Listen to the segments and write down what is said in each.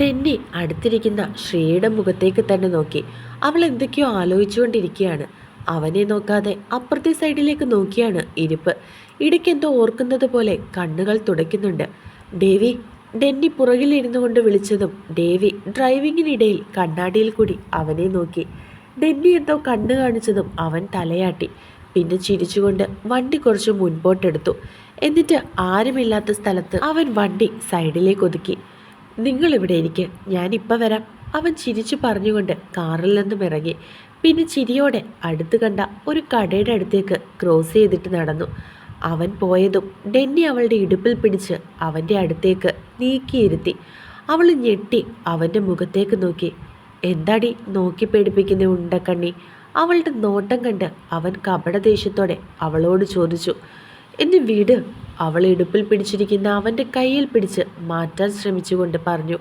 ഡെന്നി അടുത്തിരിക്കുന്ന ശ്രീയുടെ മുഖത്തേക്ക് തന്നെ നോക്കി. അവൾ എന്തൊക്കെയോ ആലോചിച്ചുകൊണ്ടിരിക്കുകയാണ്. അവനെ നോക്കാതെ അപ്പുറത്തെ സൈഡിലേക്ക് നോക്കിയാണ് ഇരിപ്പ്. ഇടയ്ക്കെന്തോ ഓർക്കുന്നത് പോലെ കണ്ണുകൾ തുടയ്ക്കുന്നുണ്ട്. ഡേവി ഡെന്നി പുറകിലിരുന്നു കൊണ്ട് വിളിച്ചതും ഡേവി ഡ്രൈവിങ്ങിനിടയിൽ കണ്ണാടിയിൽ കൂടി അവനെ നോക്കി. ഡെന്നി എന്തോ കണ്ണു കാണിച്ചതും അവൻ തലയാട്ടി. പിന്നെ ചിരിച്ചുകൊണ്ട് വണ്ടി കുറച്ച് മുൻപോട്ടെടുത്തു. എന്നിട്ട് ആരുമില്ലാത്ത സ്ഥലത്ത് അവൻ വണ്ടി സൈഡിലേക്ക് ഒതുക്കി. ഇവിടെ ഞാൻ ഞാനിപ്പോൾ വരാം. അവൻ ചിരിച്ചു പറഞ്ഞുകൊണ്ട് കാറിൽ നിന്നും ഇറങ്ങി. പിന്നെ ചിരിയോടെ അടുത്ത് കണ്ട ഒരു കടയുടെ അടുത്തേക്ക് ക്രോസ് ചെയ്തിട്ട് നടന്നു. അവൻ പോയതും ഡെന്നി അവളുടെ ഇടുപ്പിൽ പിടിച്ച് അവന്റെ അടുത്തേക്ക് നീക്കിയിരുത്തി. അവൾ ഞെട്ടി അവന്റെ മുഖത്തേക്ക് നോക്കി. എന്താടി നോക്കി പേടിപ്പിക്കുന്ന ഉണ്ടക്കണ്ണി? അവളുടെ നോട്ടം കണ്ട് അവൻ കപടദേഷ്യത്തോടെ അവളോട് ചോദിച്ചു. എന്നെ വീട് അവൾ ഇടുപ്പിൽ പിടിച്ചിരിക്കുന്ന അവന്റെ കയ്യിൽ പിടിച്ച് മാറ്റാൻ ശ്രമിച്ചുകൊണ്ട് പറഞ്ഞു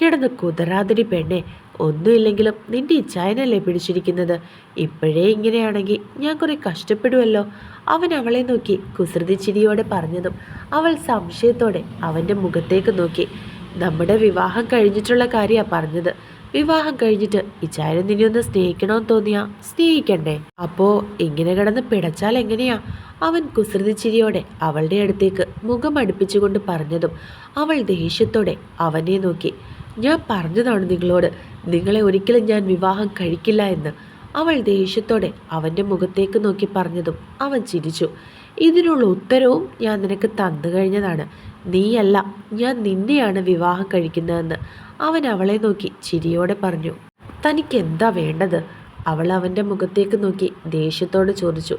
കിടന്ന് കുതരാതിരി പെണ്ണെ ഒന്നുമില്ലെങ്കിലും നിന്റെ ഇച്ചായനല്ലേ പിടിച്ചിരിക്കുന്നത്? ഇപ്പോഴേ ഇങ്ങനെയാണെങ്കിൽ ഞാൻ കുറേ കഷ്ടപ്പെടുമല്ലോ അവൻ അവളെ നോക്കി കുസൃതി ചിരിയോടെ പറഞ്ഞതും അവൾ സംശയത്തോടെ അവന്റെ മുഖത്തേക്ക് നോക്കി. നമ്മുടെ വിവാഹം കഴിഞ്ഞിട്ടുള്ള കാര്യമാണ് പറഞ്ഞത്. വിവാഹം കഴിഞ്ഞിട്ട് ഇച്ചായനെ നിന്നെ ഒന്ന് സ്നേഹിക്കണമെന്ന് തോന്നിയാ? സ്നേഹിക്കണ്ടേ. അപ്പോ ഇങ്ങനെ കിടന്ന് പിടച്ചാൽ എങ്ങനെയാ? അവൻ കുസൃതിച്ചിരിയോടെ അവളുടെ അടുത്തേക്ക് മുഖം അടുപ്പിച്ചുകൊണ്ട് പറഞ്ഞതും അവൾ ദേഷ്യത്തോടെ അവനെ നോക്കി. ഞാൻ പറഞ്ഞതാണ് നിങ്ങളോട് നിങ്ങളെ ഒരിക്കലും ഞാൻ വിവാഹം കഴിക്കില്ല എന്ന്. അവൾ ദേഷ്യത്തോടെ അവന്റെ മുഖത്തേക്ക് നോക്കി പറഞ്ഞതും അവൻ ചിരിച്ചു. ഇതിനുള്ള ഉത്തരവും ഞാൻ നിനക്ക് തന്നു കഴിഞ്ഞതാണ്. നീയല്ല ഞാൻ നിന്നെയാണ് വിവാഹം കഴിക്കുന്നതെന്ന്. അവൻ അവളെ നോക്കി ചിരിയോടെ പറഞ്ഞു തനിക്ക് എന്താ വേണ്ടത്? അവൾ അവന്റെ മുഖത്തേക്ക് നോക്കി ദേഷ്യത്തോടെ ചോദിച്ചു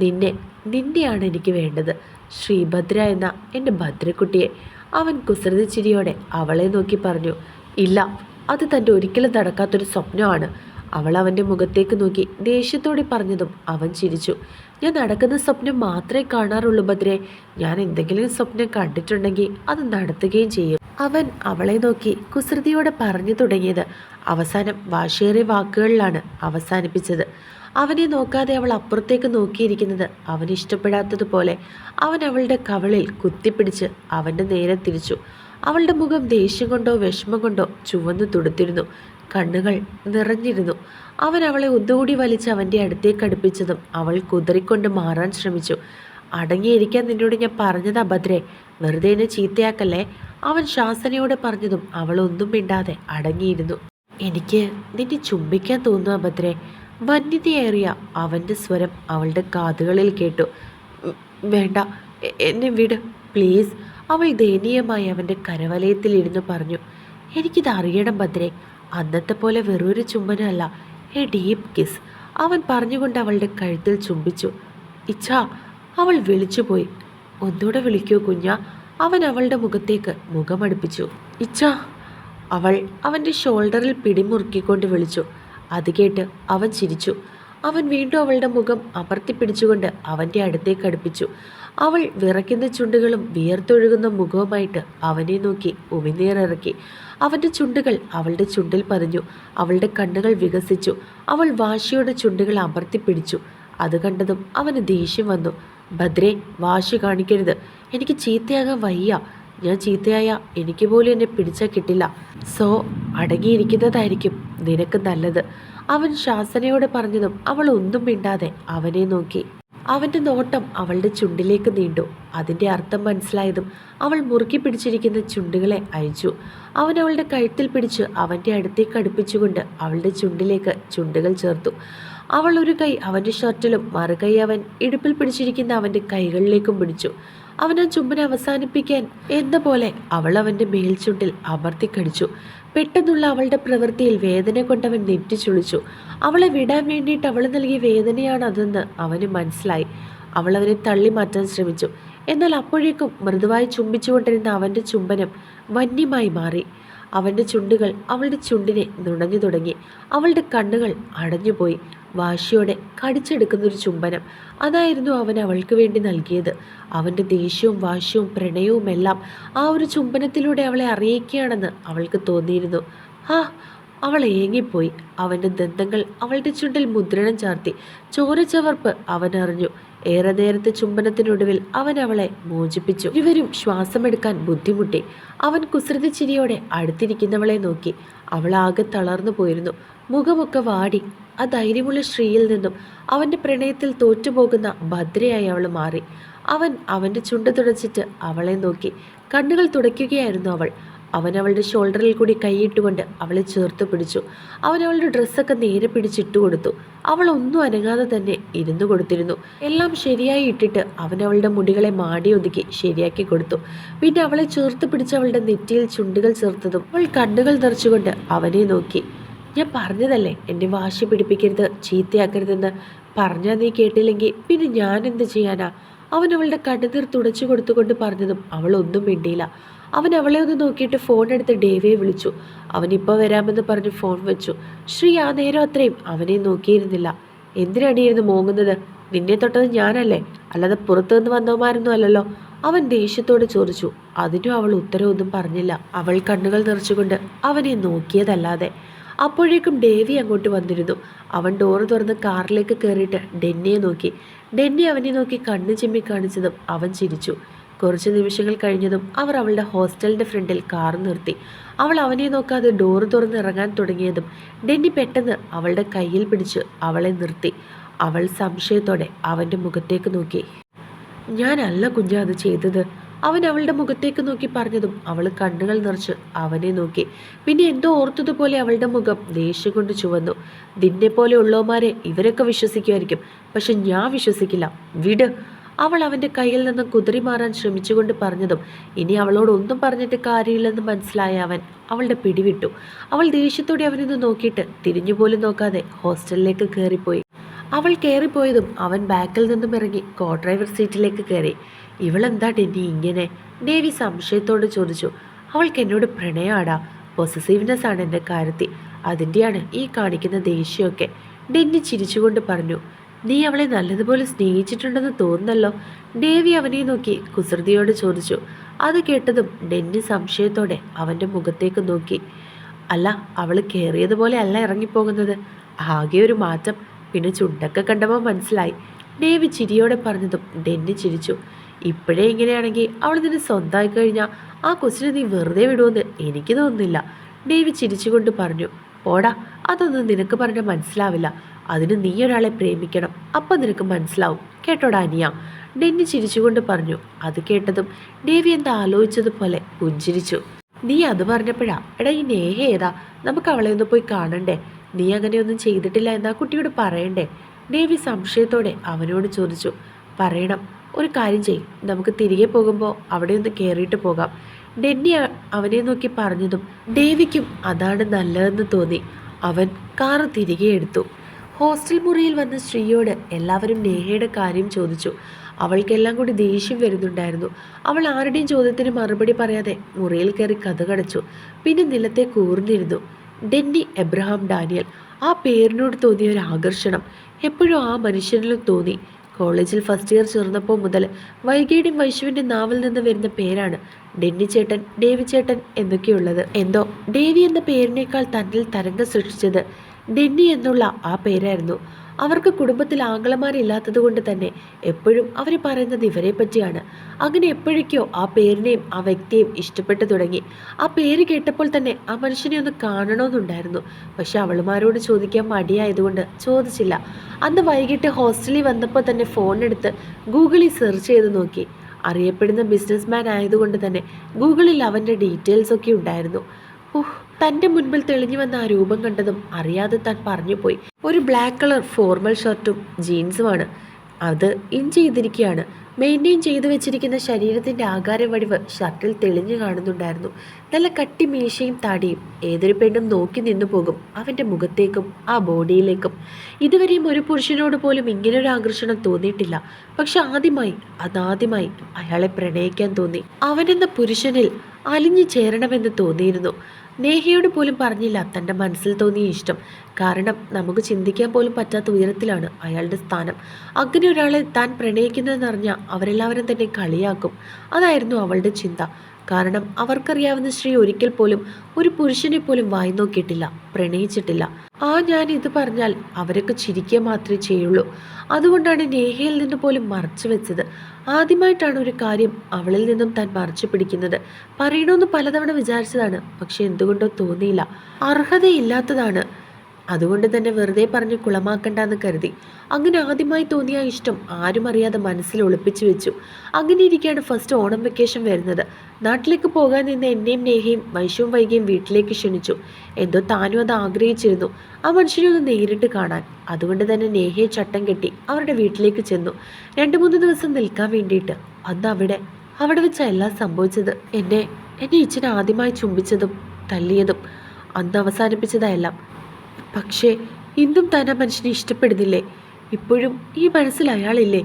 നിന്നെ നിന്നെയാണ് എനിക്ക് വേണ്ടത്. ശ്രീഭദ്ര എന്ന എന്റെ ഭദ്രക്കുട്ടിയെ. അവൻ കുസൃതി ചിരിയോടെ അവളെ നോക്കി പറഞ്ഞു ഇല്ല അത് തന്റെ ഒരിക്കലും നടക്കാത്തൊരു സ്വപ്നമാണ്. അവൾ അവന്റെ മുഖത്തേക്ക് നോക്കി ദേഷ്യത്തോടെ പറഞ്ഞതും അവൻ ചിരിച്ചു. ഞാൻ നടക്കുന്ന സ്വപ്നം മാത്രമേ കാണാറുള്ളൂ ഭദ്രെ. ഞാൻ എന്തെങ്കിലും സ്വപ്നം കണ്ടിട്ടുണ്ടെങ്കിൽ അത് നടത്തുകയും ചെയ്യും. അവൻ അവളെ നോക്കി കുസൃതിയോടെ പറഞ്ഞു തുടങ്ങിയത്. അവസാനം വാശേറിയ വാക്കുകളിലാണ് അവസാനിപ്പിച്ചത്. അവനെ നോക്കാതെ അവൾ അപ്പുറത്തേക്ക് നോക്കിയിരിക്കുന്നത് അവന് ഇഷ്ടപ്പെടാത്തതുപോലെ. അവൻ അവളുടെ കവളിൽ കുത്തിപ്പിടിച്ച് അവന്റെ നേരെ തിരിച്ചു. അവളുടെ മുഖം ദേഷ്യം കൊണ്ടോ വിഷമം കൊണ്ടോ ചുവന്നു തുടുത്തിരുന്നു. കണ്ണുകൾ നിറഞ്ഞിരുന്നു. അവൻ അവളെ ഒന്നുകൂടി വലിച്ച് അവന്റെ അടുത്തേക്ക് അടുപ്പിച്ചതും അവൾ കുതറിക്കൊണ്ട് മാറാൻ ശ്രമിച്ചു. അടങ്ങിയിരിക്കാൻ നിന്നോട് ഞാൻ പറഞ്ഞത് അഭദ്രേ വെറുതെ എന്നെ ചീത്തയാക്കല്ലേ? അവൻ ശാസനയോടെ പറഞ്ഞതും അവൾ ഒന്നും മിണ്ടാതെ അടങ്ങിയിരുന്നു. എനിക്ക് നിന്നെ ചുംബിക്കാൻ തോന്നുന്നു അഭദ്രെ വന്യതയേറിയ അവന്റെ സ്വരം അവളുടെ കാതുകളിൽ കേട്ടു. വേണ്ട. എന്നെ വിട്. പ്ലീസ്. അവൾ ദയനീയമായി അവന്റെ കരവലയത്തിലിരുന്ന് പറഞ്ഞു. എനിക്കിത് അറിയണം ഭദ്രേ. അന്നത്തെ പോലെ വെറൊരു ചുംബനമല്ല. A deep kiss. അവൻ പറഞ്ഞുകൊണ്ട് അവളുടെ കഴുത്തിൽ ചുംബിച്ചു. ഇച്ഛാ അവൾ വിളിച്ചുപോയി ഒന്നുകൂടെ വിളിക്കൂ കുഞ്ഞ. അവൻ അവളുടെ മുഖത്തേക്ക് മുഖമടുപ്പിച്ചു ഇച്ഛാ അവൾ അവന്റെ ഷോൾഡറിൽ പിടിമുറുക്കിക്കൊണ്ട് വിളിച്ചു. അത് കേട്ട് അവൻ ചിരിച്ചു. അവൻ വീണ്ടും അവളുടെ മുഖം അമർത്തിപ്പിടിച്ചുകൊണ്ട് അവന്റെ അടുത്തേക്ക് അടുപ്പിച്ചു. അവൾ വിറയ്ക്കുന്ന ചുണ്ടുകളും വിയർത്തൊഴുകുന്ന മുഖവുമായിട്ട് അവനെ നോക്കി ഉമിനീറിറക്കി. അവന്റെ ചുണ്ടുകൾ അവളുടെ ചുണ്ടിൽ പതിഞ്ഞു. അവളുടെ കണ്ണുകൾ വികസിച്ചു. അവൾ വാശിയുടെ ചുണ്ടുകൾ അമർത്തിപ്പിടിച്ചു അത് കണ്ടതും അവന് ദേഷ്യം വന്നു. ഭദ്രേ വാശി കാണിക്കരുത്. എനിക്ക് ചീത്തയാകാൻ വയ്യ. ഞാൻ ചീത്തയായ എനിക്ക് പോലും എന്നെ പിടിച്ചാൽ കിട്ടില്ല. സോ അടങ്ങിയിരിക്കുന്നതായിരിക്കും നിനക്ക് നല്ലത്. അവൻ ശാസനയോടെ പറഞ്ഞതും അവൾ ഒന്നും മിണ്ടാതെ അവനെ നോക്കി. അവന്റെ നോട്ടം അവളുടെ ചുണ്ടിലേക്ക് നീണ്ടു. അതിന്റെ അർത്ഥം മനസ്സിലായതും അവൾ മുറുക്കി പിടിച്ചിരിക്കുന്ന ചുണ്ടുകളെ അയച്ചു അവൻ അവളുടെ കഴുത്തിൽ പിടിച്ച് അവന്റെ അടുത്തേക്ക് അടുപ്പിച്ചുകൊണ്ട് അവളുടെ ചുണ്ടിലേക്ക് ചുണ്ടുകൾ ചേർത്തു. അവൾ ഒരു കൈ അവന്റെ ഷർട്ടിലും മറുകൈ അവൻ ഇടുപ്പിൽ പിടിച്ചിരിക്കുന്ന അവന്റെ കൈകളിലേക്കും പിടിച്ചു. അവൻ ആ ചുംബനം അവസാനിപ്പിക്കാൻ എന്ന പോലെ അവൾ അവന്റെ മേൽചുണ്ടിൽ അമർത്തിക്കടിച്ചു പെട്ടെന്നുള്ള അവളുടെ പ്രവൃത്തിയിൽ വേദന കൊണ്ടവൻ നെറ്റിച്ചുളിച്ചു അവളെ വിടാൻ വേണ്ടിയിട്ട് അവൾ നൽകിയ വേദനയാണ് അതെന്ന് അവന് മനസ്സിലായി. അവൾ അവനെ തള്ളി മാറ്റാൻ ശ്രമിച്ചു. എന്നാൽ അപ്പോഴേക്കും മൃദുവായി ചുംബിച്ചുകൊണ്ടിരുന്ന അവന്റെ ചുംബനം വന്യമായി മാറി. അവന്റെ ചുണ്ടുകൾ അവളുടെ ചുണ്ടിനെ നുണഞ്ഞു തുടങ്ങി. അവളുടെ കണ്ണുകൾ അടഞ്ഞുപോയി. വാശിയോടെ കടിച്ചെടുക്കുന്നൊരു ചുംബനം. അതായിരുന്നു അവൻ അവൾക്ക് വേണ്ടി നൽകിയത്. അവന്റെ ദേഷ്യവും വാശിയും പ്രണയവും എല്ലാം ആ ഒരു ചുംബനത്തിലൂടെ അവളെ അറിയിക്കുകയാണെന്ന് അവൾക്ക് തോന്നിയിരുന്നു. ഹാ അവൾ ഏങ്ങിപ്പോയി. അവന്റെ ദന്തങ്ങൾ അവളുടെ ചുണ്ടിൽ മുദ്രണം ചാർത്തി. ചോരച്ചവർപ്പ് അവൻ അറിഞ്ഞു ഏറെ നേരത്തെ ചുംബനത്തിനൊടുവിൽ അവൻ അവളെ മോചിപ്പിച്ചു. ഇരുവരും ശ്വാസമെടുക്കാൻ ബുദ്ധിമുട്ടി. അവൻ കുസൃതി ചിരിയോടെ അടുത്തിരിക്കുന്നവളെ നോക്കി. അവൾ ആകെ തളർന്നു പോയിരുന്നു. മുഖമൊക്കെ വാടി. ആ ധൈര്യമുള്ള ശ്രീയിൽ നിന്നും അവന്റെ പ്രണയത്തിൽ തോറ്റുപോകുന്ന ഭദ്രയായി അവൾ മാറി. അവൻ അവന്റെ ചുണ്ട് തുടച്ചിട്ട് അവളെ നോക്കി. കണ്ണുകൾ തുടയ്ക്കുകയായിരുന്നു അവൾ. അവൻ അവളുടെ ഷോൾഡറിൽ കൂടി കൈയിട്ടുകൊണ്ട് അവളെ ചേർത്ത് പിടിച്ചു. അവൻ അവളുടെ ഡ്രസ്സൊക്കെ നേരെ പിടിച്ചിട്ട് കൊടുത്തു. അവൾ ഒന്നും അനങ്ങാതെ തന്നെ ഇരുന്നു കൊടുത്തിരുന്നു. എല്ലാം ശരിയായി ഇട്ടിട്ട് അവൻ അവളുടെ മുടികളെ മാടി ഒതുക്കി ശരിയാക്കി കൊടുത്തു. പിന്നെ അവളെ ചേർത്ത് പിടിച്ച് അവളുടെ നെറ്റിയിൽ ചുണ്ടുകൾ ചേർത്തതും അവൾ കണ്ണുകൾ നിറച്ചുകൊണ്ട് അവനെ നോക്കി. ഞാൻ പറഞ്ഞതല്ലേ എന്നെ വാശി പിടിപ്പിക്കരുത് ചീത്തയാക്കരുതെന്ന്? പറഞ്ഞാൽ നീ കേട്ടില്ലെങ്കിൽ പിന്നെ ഞാൻ എന്ത് ചെയ്യാനാ? അവൻ അവളുടെ കണ്ണുനീർ തുടച്ചു കൊടുത്തുകൊണ്ട് പറഞ്ഞതും അവൾ ഒന്നും മിണ്ടിയില്ല. അവൻ അവളെ ഒന്ന് നോക്കിയിട്ട് ഫോൺ എടുത്ത് ഡേവിയെ വിളിച്ചു. അവൻ ഇപ്പോൾ വരാമെന്ന് പറഞ്ഞ് ഫോൺ വെച്ചു. ശ്രീ ആ നേരം അത്രയും. അവനെ നോക്കിയിരുന്നില്ല. എന്തിനടിയിരുന്നു മോങ്ങുന്നത്? നിന്നെ തൊട്ടത് ഞാനല്ലേ? അല്ലാതെ പുറത്തു നിന്ന് വന്നവന്മാരൊന്നും അല്ലല്ലോ. അവൻ ദേഷ്യത്തോട് ചോദിച്ചു. അതിനും അവൾ ഉത്തരവൊന്നും പറഞ്ഞില്ല. അവൾ കണ്ണുകൾ നിറച്ചുകൊണ്ട് അവനെ നോക്കിയതല്ലാതെ. അപ്പോഴേക്കും ഡേവി അങ്ങോട്ട് വന്നിരുന്നു. അവൻ ഡോറ് തുറന്ന് കാറിലേക്ക് കയറിയിട്ട് ഡെന്നിയെ നോക്കി. ഡെന്നി അവനെ നോക്കി കണ്ണു ചിമ്മി കാണിച്ചതും അവൻ ചിരിച്ചു. കുറച്ച് നിമിഷങ്ങൾ കഴിഞ്ഞതും അവർ അവളുടെ ഹോസ്റ്റലിന്റെ ഫ്രണ്ടിൽ കാർ നിർത്തി. അവൾ അവനെ നോക്കാതെ ഡോറ് തുറന്ന് ഇറങ്ങാൻ തുടങ്ങിയതും ഡെന്നി പെട്ടെന്ന് അവളുടെ കയ്യിൽ പിടിച്ച് അവളെ നിർത്തി. അവൾ സംശയത്തോടെ അവന്റെ മുഖത്തേക്ക് നോക്കി. ഞാനല്ല കുഞ്ഞ അത് ചെയ്തത്. അവൻ അവളുടെ മുഖത്തേക്ക് നോക്കി പറഞ്ഞതും അവൾ കണ്ണുകൾ നിറച്ച് അവനെ നോക്കി. പിന്നെ എന്തോ ഓർത്തതുപോലെ അവളുടെ മുഖം ദേഷ്യം കൊണ്ട് ചുവന്നു. നിന്നെ പോലെ ഉള്ളവന്മാരെ ഇവരൊക്കെ വിശ്വസിക്കുമായിരിക്കും. പക്ഷെ ഞാൻ വിശ്വസിക്കില്ല. വിട്. അവൾ അവന്റെ കയ്യിൽ നിന്നും കുതിരി മാറാൻ ശ്രമിച്ചുകൊണ്ട് പറഞ്ഞതും ഇനി അവളോട് ഒന്നും പറഞ്ഞിട്ട് കാര്യമില്ലെന്ന് മനസ്സിലായ അവൻ അവളുടെ പിടിവിട്ടു. അവൾ ദേഷ്യത്തോടെ അവനൊന്ന് നോക്കിയിട്ട് തിരിഞ്ഞുപോലും നോക്കാതെ ഹോസ്റ്റലിലേക്ക് കയറിപ്പോയി അവൾ കയറിപ്പോയതും അവൻ ബാക്കിൽ നിന്നും ഇറങ്ങി കോ ഡ്രൈവർ സീറ്റിലേക്ക് കയറി ഇവളെന്താ ഡെന്നി ഇങ്ങനെ? ദേവി സംശയത്തോട് ചോദിച്ചു. അവൾക്ക് എന്നോട് പ്രണയാടാ പൊസസീവ്നെസ് ആണ് എന്റെ കാര്യത്തിൽ അതിന്റെയാണ് ഈ കാണിക്കുന്ന ദേഷ്യമൊക്കെ. ഡെന്നി ചിരിച്ചുകൊണ്ട് പറഞ്ഞു. നീ അവളെ നല്ലതുപോലെ സ്നേഹിച്ചിട്ടുണ്ടെന്ന് തോന്നുന്നല്ലോ. ദേവി അവനെ നോക്കി കുസൃതിയോട് ചോദിച്ചു. അത് കേട്ടതും ഡെന്നി സംശയത്തോടെ അവന്റെ മുഖത്തേക്ക് നോക്കി. അല്ല അവൾ കയറിയതുപോലെ അല്ല ഇറങ്ങിപ്പോകുന്നത്. ആകെ ഒരു മാറ്റം. പിന്നെ ചുണ്ടൊക്കെ കണ്ടപ്പോൾ മനസ്സിലായി. ദേവി ചിരിയോടെ പറഞ്ഞതും ഡെന്നി ചിരിച്ചു. ഇപ്പോഴേ ഇങ്ങനെയാണെങ്കിൽ അവൾ നിന്നെ സ്വന്തമായി കഴിഞ്ഞാൽ ആ കൊച്ചിനെ നീ വെറുതെ വിടുമെന്ന് എനിക്ക് തോന്നുന്നില്ല. ദേവി ചിരിച്ചുകൊണ്ട് പറഞ്ഞു പോടാ അതൊന്നും നിനക്ക് പറഞ്ഞാൽ മനസ്സിലാവില്ല. അതിന് നീ ഒരാളെ പ്രേമിക്കണം. അപ്പം നിനക്ക് മനസ്സിലാവും. കേട്ടോടാ അനിയ. ഡെന്നി ചിരിച്ചുകൊണ്ട് പറഞ്ഞു. അത് കേട്ടതും ഡേവി എന്താ ആലോചിച്ചതുപോലെ പുഞ്ചിരിച്ചു. നീ അത് പറഞ്ഞപ്പോഴാ എടാ ഈ നേഹ ഏതാ? നമുക്ക് അവളെ ഒന്ന് പോയി കാണണ്ടേ? നീ അങ്ങനെയൊന്നും ചെയ്തിട്ടില്ല എന്നാ കുട്ടിയോട് പറയണ്ടേ? ഡേവി സംശയത്തോടെ അവനോട് ചോദിച്ചു. പറയണം. ഒരു കാര്യം ചെയ് നമുക്ക് തിരികെ പോകുമ്പോൾ അവിടെ ഒന്ന് കയറിയിട്ട് പോകാം. ഡെന്നി അവനെ നോക്കി പറഞ്ഞതും ഡേവിക്കും അതാണ് നല്ലതെന്ന് തോന്നി. അവൻ കാറ് തിരികെ എടുത്തു. ഹോസ്റ്റൽ മുറിയിൽ വന്ന സ്ത്രീയോട് എല്ലാവരും നേഹയുടെ കാര്യം ചോദിച്ചു. അവൾക്കെല്ലാം കൂടി ദേഷ്യം വരുന്നുണ്ടായിരുന്നു. അവൾ ആരുടെയും ചോദ്യത്തിന് മറുപടി പറയാതെ മുറിയിൽ കയറി കഥ കടച്ചു പിന്നെ നിലത്തെ കൂർന്നിരുന്നു. ഡെന്നി എബ്രഹാം ഡാനിയൽ ആ പേരിനോട് തോന്നിയ ഒരു ആകർഷണം. എപ്പോഴും ആ മനുഷ്യനിലും തോന്നി. കോളേജിൽ ഫസ്റ്റ് ഇയർ ചേർന്നപ്പോൾ മുതൽ വൈകിയുടെയും വൈശുവിന്റെ നാവിൽ നിന്ന് വരുന്ന പേരാണ് ഡെന്നി ചേട്ടൻ ഡേവി ചേട്ടൻ എന്നൊക്കെയുള്ളത്. എന്തോ? ഡേവി എന്ന പേരിനേക്കാൾ തന്നിൽ തരംഗം സൃഷ്ടിച്ചത് ഡെന്നി എന്നുള്ള ആ പേരായിരുന്നു. അവർക്ക് കുടുംബത്തിൽ ആംഗ്ലമാരില്ലാത്തത് കൊണ്ട് തന്നെ എപ്പോഴും അവർ പറയുന്നത് ഇവരെ പറ്റിയാണ്. അങ്ങനെ എപ്പോഴേക്കോ ആ പേരിനെയും ആ വ്യക്തിയെയും ഇഷ്ടപ്പെട്ടു തുടങ്ങി. ആ പേര് കേട്ടപ്പോൾ തന്നെ ആ മനുഷ്യനെ ഒന്ന് കാണണമെന്നുണ്ടായിരുന്നു. പക്ഷെ അവളുമാരോട് ചോദിക്കാൻ മടിയായതുകൊണ്ട് ചോദിച്ചില്ല. അന്ന് വൈകിട്ട് ഹോസ്റ്റലിൽ വന്നപ്പോൾ തന്നെ ഫോൺ എടുത്ത് ഗൂഗിളിൽ സെർച്ച് ചെയ്ത് നോക്കി. അറിയപ്പെടുന്ന ബിസിനസ്മാൻ ആയതുകൊണ്ട് തന്നെ ഗൂഗിളിൽ അവന്റെ ഡീറ്റെയിൽസ് ഒക്കെ ഉണ്ടായിരുന്നു. ഉഹ് തന്റെ മുൻപിൽ തെളിഞ്ഞു വന്ന ആ രൂപം കണ്ടതും അറിയാതെ താൻ പറഞ്ഞുപോയി. ഒരു ബ്ലാക്ക് കളർ ഫോർമൽ ഷർട്ടും ജീൻസുമാണ് അത് ഇൻ ചെയ്തിരിക്കുകയാണ് മെയിന്റെയിൻ ചെയ്തു വെച്ചിരിക്കുന്ന ശരീരത്തിന്റെ ആകാര വടിവ് ഷർട്ടിൽ തെളിഞ്ഞു കാണുന്നുണ്ടായിരുന്നു. നല്ല കട്ടി മീശയും താടിയും ഏതൊരു പെണ്ണും നോക്കി നിന്നു പോകും അവന്റെ മുഖത്തേക്കും ആ ബോഡിയിലേക്കും. ഇതുവരെയും ഒരു പുരുഷനോട് പോലും ഇങ്ങനൊരു ആകർഷണം തോന്നിയിട്ടില്ല. പക്ഷെ ആദ്യമായി അതാദ്യമായി അയാളെ പ്രണയിക്കാൻ തോന്നി. അവനെന്ന പുരുഷനിൽ അലിഞ്ഞു ചേരണമെന്ന് തോന്നിയിരുന്നു. നേഹയോട് പോലും പറഞ്ഞില്ല തന്റെ മനസ്സിൽ തോന്നിയ ഇഷ്ടം. കാരണം നമുക്ക് ചിന്തിക്കാൻ പോലും പറ്റാത്ത ഉയരത്തിലാണ് അയാളുടെ സ്ഥാനം. അങ്ങനെ ഒരാളെ താൻ പ്രണയിക്കുന്നതെന്നറിഞ്ഞാൽ അവരെല്ലാവരും തന്നെ കളിയാക്കും. അതായിരുന്നു അവളുടെ ചിന്ത. കാരണം അവർക്കറിയാവുന്ന ശ്രീ ഒരിക്കൽ പോലും ഒരു പുരുഷനെ പോലും വായി നോക്കിയിട്ടില്ല പ്രണയിച്ചിട്ടില്ല. ആ ഞാൻ ഇത് പറഞ്ഞാൽ അവരൊക്കെ ചിരിക്കുക മാത്രമേ ചെയ്യുള്ളൂ. അതുകൊണ്ടാണ് നേഹയിൽ നിന്ന് പോലും മറച്ചു വെച്ചത്. ആദ്യമായിട്ടാണ് ഒരു കാര്യം അവളിൽ നിന്നും താൻ മറച്ചു പിടിക്കുന്നത്. പറയണമെന്ന് പലതവണ വിചാരിച്ചതാണ് പക്ഷെ എന്തുകൊണ്ടോ തോന്നിയില്ല. അർഹതയില്ലാത്തതാണ്. അതുകൊണ്ട് തന്നെ വെറുതെ പറഞ്ഞ് കുളമാക്കണ്ടെന്ന് കരുതി. അങ്ങനെ ആദ്യമായി തോന്നിയ ഇഷ്ടം ആരും അറിയാതെ മനസ്സിൽ ഒളിപ്പിച്ചു വെച്ചു. അങ്ങനെ ഇരിക്കുകയാണ് ഫസ്റ്റ് ഓണം വെക്കേഷൻ വരുന്നത്. നാട്ടിലേക്ക് പോകാൻ നിന്ന് എന്നെയും നേഹയും വൈശവും വൈകിയും വീട്ടിലേക്ക് ക്ഷണിച്ചു. എന്തോ താനും അത് ആഗ്രഹിച്ചിരുന്നു. ആ മനുഷ്യനെ ഒന്ന് നേരിട്ട് കാണാൻ. അതുകൊണ്ട് തന്നെ നേഹയെ ചട്ടം കെട്ടി അവരുടെ വീട്ടിലേക്ക് ചെന്നു. രണ്ട് മൂന്ന് ദിവസം നിൽക്കാൻ വേണ്ടിയിട്ട്. അന്ന് അവിടെ അവിടെ വെച്ച എല്ലാം സംഭവിച്ചത് എന്നെ എന്നെ ഇച്ചിനെ ആദ്യമായി ചുംബിച്ചതും തല്ലിയതും അന്ന് അവസാനിപ്പിച്ചതായെല്ലാം. പക്ഷേ ഇന്നും താൻ ആ മനുഷ്യനെ ഇഷ്ടപ്പെടുന്നില്ലേ? ഇപ്പോഴും ഈ മനസ്സിൽ അയാളില്ലേ?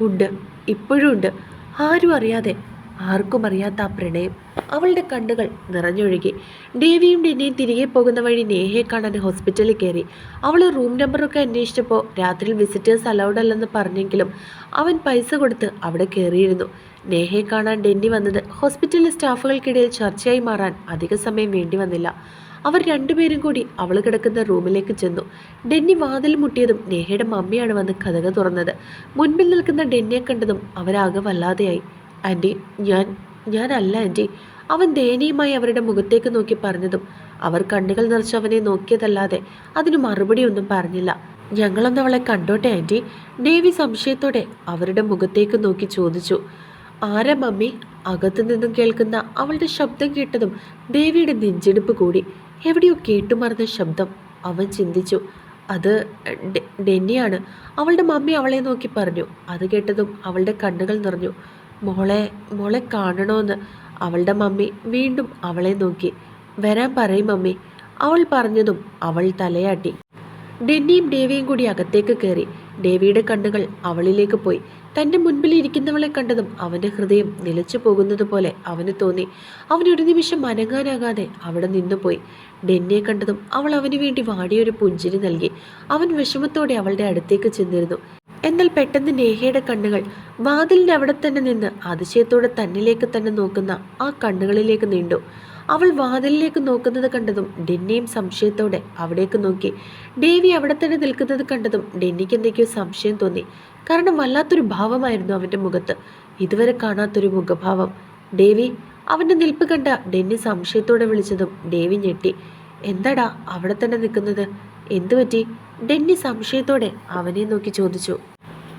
ഉണ്ട്. ഇപ്പോഴും ഉണ്ട്. ആരും അറിയാതെ ആർക്കും അറിയാത്ത ആ പ്രണയം. അവളുടെ കണ്ണുകൾ നിറഞ്ഞൊഴുകി. ദേവിയും ഡെന്നിയും തിരികെ പോകുന്ന വഴി നേഹയെ കാണാൻ ഹോസ്പിറ്റലിൽ കയറി. അവൾ റൂം നമ്പറൊക്കെ അന്വേഷിച്ചപ്പോൾ രാത്രിയിൽ വിസിറ്റേഴ്സ് അലൗഡ് അല്ലെന്ന് പറഞ്ഞെങ്കിലും അവൻ പൈസ കൊടുത്ത് അവിടെ കയറിയിരുന്നു. നേഹയെ കാണാൻ ഡെന്നി വന്നത് ഹോസ്പിറ്റലിലെ സ്റ്റാഫുകൾക്കിടയിൽ ചർച്ചയായി മാറാൻ അധിക സമയം വേണ്ടി വന്നില്ല. അവർ രണ്ടുപേരും കൂടി അവൾ കിടക്കുന്ന റൂമിലേക്ക് ചെന്നു. ഡെന്നി വാതിൽ മുട്ടിയതും നേഹയുടെ മമ്മിയാണ് വന്ന് കഥക തുറന്നത്. മുൻപിൽ നിൽക്കുന്ന ഡെന്നിയെ കണ്ടതും അവരാകെ വല്ലാതെയായി. ആന്റി ഞാൻ ഞാനല്ല ആന്റി അവൻ ദയനീയമായി അവരുടെ മുഖത്തേക്ക് നോക്കി പറഞ്ഞതും അവർ കണ്ണുകൾ നിറച്ച് അവനെ നോക്കിയതല്ലാതെ അതിന് മറുപടിയൊന്നും പറഞ്ഞില്ല. ഞങ്ങളൊന്ന് അവളെ കണ്ടോട്ടെ ആന്റി ഡേവി സംശയത്തോടെ അവരുടെ മുഖത്തേക്ക് നോക്കി ചോദിച്ചു. ആരാ മമ്മി? അകത്തു നിന്നും കേൾക്കുന്ന അവളുടെ ശബ്ദം കേട്ടതും ദേവിയുടെ നെഞ്ചെടുപ്പ് കൂടി. എവിടെയോ കേട്ടുമറന്ന ശബ്ദം അവൻ ചിന്തിച്ചു. അത് ഡെന്നിയാണ്. അവളുടെ മമ്മി അവളെ നോക്കി പറഞ്ഞു. അത് കേട്ടതും അവളുടെ കണ്ണുകൾ നിറഞ്ഞു. മോളെ മോളെ കാണണമെന്ന് അവളുടെ മമ്മി വീണ്ടും അവളെ നോക്കി. വരാൻ പറയും മമ്മി. അവൾ പറഞ്ഞതും അവൾ തലയാട്ടി. ഡെന്നിയും ഡേവിയും കൂടി അകത്തേക്ക് കയറി. ഡേവിയുടെ കണ്ണുകൾ അവളിലേക്ക് പോയി. തന്റെ മുൻപിൽ ഇരിക്കുന്നവളെ കണ്ടതും അവന്റെ ഹൃദയം നിലച്ചു പോകുന്നത് പോലെ അവന് തോന്നി. അവൻ ഒരു നിമിഷം അനങ്ങാനാകാതെ അവിടെ നിന്നുപോയി ഡെന്നിയെ കണ്ടതും അവൾ അവന് വേണ്ടി വാടിയൊരു പുഞ്ചിരി നൽകി. അവൻ വിഷമത്തോടെ അവളുടെ അടുത്തേക്ക് ചെന്നിരുന്നു. എന്നാൽ പെട്ടെന്ന് നേഹയുടെ കണ്ണുകൾ വാതിലിന്റെ അവിടെ തന്നെ നിന്ന് അതിശയത്തോടെ തന്നിലേക്ക് തന്നെ നോക്കുന്ന ആ കണ്ണുകളിലേക്ക് നീണ്ടു. അവൾ വാതിലിലേക്ക് നോക്കുന്നത് കണ്ടതും ഡെന്നിയും സംശയത്തോടെ അവിടേക്ക് നോക്കി. ഡേവി അവിടെ തന്നെ നിൽക്കുന്നത് കണ്ടതും ഡെന്നിക്ക് എന്തൊക്കെയോ സംശയം തോന്നി. കാരണം വല്ലാത്തൊരു ഭാവമായിരുന്നു അവന്റെ മുഖത്ത്. ഇതുവരെ കാണാത്തൊരു മുഖഭാവം. ഡേവി അവന്റെ നിൽപ്പ് കണ്ട ഡെന്നി സംശയത്തോടെ വിളിച്ചതും ഡേവി ഞെട്ടി. എന്താടാ അവിടെ തന്നെ നിൽക്കുന്നത്? എന്തുപറ്റി? ഡെന്നി സംശയത്തോടെ അവനെ നോക്കി ചോദിച്ചു.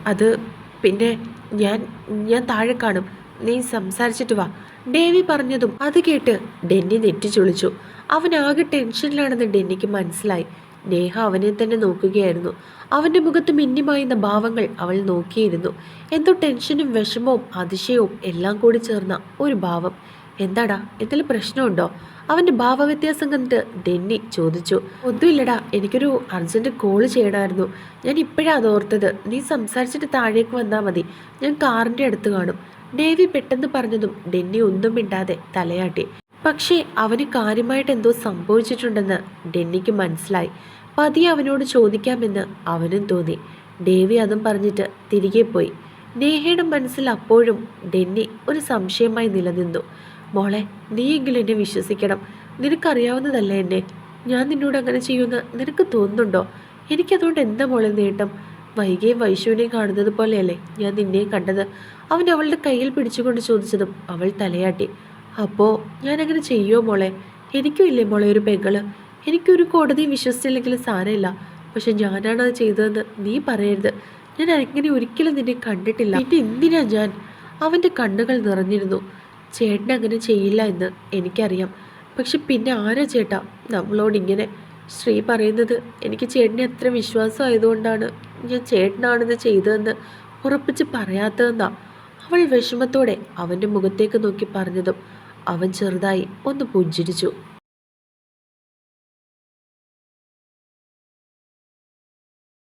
അത് പിന്നെ ഞാൻ ഞാൻ താഴെ കാണും. നീ സംസാരിച്ചിട്ട് വാ. ഡേവി പറഞ്ഞതും അത് കേട്ട് ഡെന്നി നെറ്റിച്ചൊളിച്ചു അവൻ ആകെ ടെൻഷനിലാണെന്ന് ഡെന്നിക്ക് മനസ്സിലായി. നേഹ അവനെ തന്നെ നോക്കുകയായിരുന്നു. അവന്റെ മുഖത്ത് മിന്നിമായുന്ന ഭാവങ്ങൾ അവൾ നോക്കിയിരുന്നു. എന്തോ ടെൻഷനും വിഷമവും അതിശയവും എല്ലാം കൂടി ചേർന്ന ഒരു ഭാവം. എന്താടാ എന്തെങ്കിലും പ്രശ്നമുണ്ടോ? അവന്റെ ഭാവവ്യത്യാസം കണ്ടിട്ട് ഡെന്നി ചോദിച്ചു. ഒന്നുമില്ലടാ എനിക്കൊരു അർജന്റ് കോൾ ചെയ്യണമായിരുന്നു. ഞാൻ ഇപ്പോഴാ അത് ഓർത്തത്. നീ സംസാരിച്ചിട്ട് താഴേക്ക് വന്നാൽ മതി. ഞാൻ കാറിന്റെ അടുത്ത് കാണും. ഡേവി പെട്ടെന്ന് പറഞ്ഞതും ഡെന്നി ഒന്നും മിണ്ടാതെ തലയാട്ടി. പക്ഷേ അവന് കാര്യമായിട്ട് എന്തോ സംഭവിച്ചിട്ടുണ്ടെന്ന് ഡെന്നിക്ക് മനസ്സിലായി. പതിയെ അവനോട് ചോദിക്കാമെന്ന് അവനും തോന്നി. ഡേവി അതും പറഞ്ഞിട്ട് തിരികെ പോയി. നേഹയുടെ മനസ്സിൽ അപ്പോഴും ഡെന്നി ഒരു സംശയമായി നിലനിന്നു. മോളെ നീയെങ്കിലും എന്നെ വിശ്വസിക്കണം. നിനക്കറിയാവുന്നതല്ലേ എന്നെ? ഞാൻ നിന്നോട് അങ്ങനെ ചെയ്യുമെന്ന് നിനക്ക് തോന്നുന്നുണ്ടോ? എനിക്കതുകൊണ്ട് എന്താ മോളെ നേട്ടം? വൈകിയും വൈശുവിനെയും കാണുന്നത് പോലെയല്ലേ ഞാൻ നിന്നെയും കണ്ടത്? അവൻ അവളുടെ കയ്യിൽ പിടിച്ചുകൊണ്ട് ചോദിച്ചതും അവൾ തലയാട്ടി. അപ്പോൾ ഞാനങ്ങനെ ചെയ്യുമോ മോളെ? എനിക്കും ഇല്ലേ മോളെ ഒരു പെങ്ങൾ. എനിക്കൊരു കോടതി വിശ്വസിച്ചില്ലെങ്കിലും സാരമില്ല. പക്ഷെ ഞാനാണ് അത് ചെയ്തതെന്ന് നീ പറയരുത്. ഞാൻ അങ്ങനെ ഒരിക്കലും നിന്നെ കണ്ടിട്ടില്ല. പിന്നെ എന്തിനാ ഞാൻ? അവന്റെ കണ്ണുകൾ നിറഞ്ഞിരുന്നു. ചേട്ടൻ അങ്ങനെ ചെയ്യില്ല എന്ന് എനിക്കറിയാം. പക്ഷെ പിന്നെ ആരാ ചേട്ടാ? നമ്മളോട് ഇങ്ങനെ ശ്രീ പറയുന്നത് എനിക്ക് ചേട്ടനെ അത്ര വിശ്വാസമായതുകൊണ്ടാണ് ഞാൻ ചേട്ടനാണിത് ചെയ്തതെന്ന് ഉറപ്പിച്ച് പറയാത്തതെന്നാ. അവൾ വിഷമത്തോടെ അവന്റെ മുഖത്തേക്ക് നോക്കി പറഞ്ഞതും അവൻ ചെറുതായി ഒന്ന് പുഞ്ചിരിച്ചു.